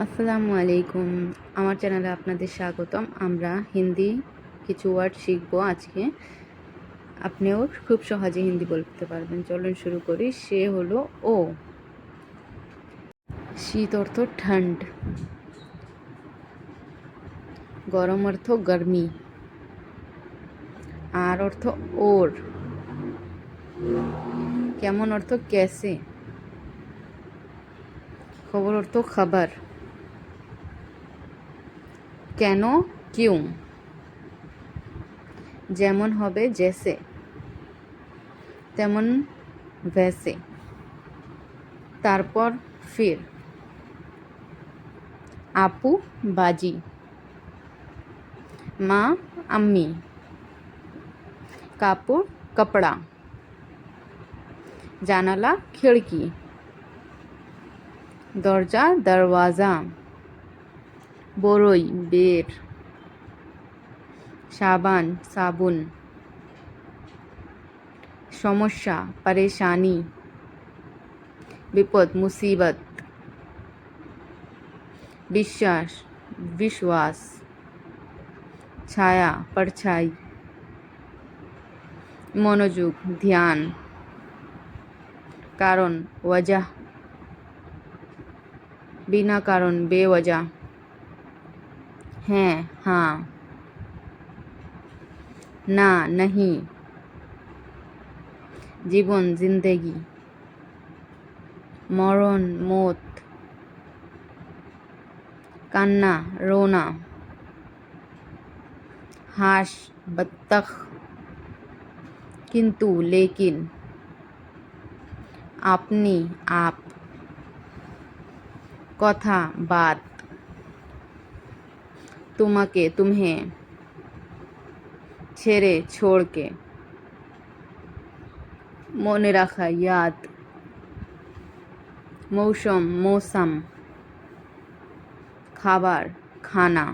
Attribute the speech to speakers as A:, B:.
A: আসসালামু আলাইকুম। আমার চ্যানেলে আপনাদের স্বাগতম। আমরা হিন্দি কিছু ওয়ার্ড শিখব আজকে। আপনিও খুব সহজে হিন্দি বলতে পারবেন। চলুন শুরু করি। সে হলো ও। শীত অর্থ ঠান্ড। গরম অর্থ গরমি। আর অর্থ ওর। কেমন অর্থ ক্যাসে? খবর অর্থ খাবার। কেন কিউ? যেমন হবে জেসে, তেমন ভেসে। তারপর ফির। আপু, বাজি। মা, আম্মি। কাপড়, কপড়া। জানালা, খিড়কি। দরজা, দরওয়াজা। বড়ই বের সাবান সাবুন সমস্যা পরেশানি বিপদ মুসিবত বিশ্বাস विश्वास ছায়া परछाई মনোযোগ ধ্যান কারণ ওয়াজাহ बिना कारण बेवजह हैं हाँ না नहीं জীবন জিন্দেগি মরণ মত কান্না রোনা হাঁস বত্তখ কিন্তু লেকিন আপনি আপ কথা বাত তোমাকে तुम्हें ছেড়ে छोड़के মনে রাখা याद মৌসুম মৌসম খাবার খানা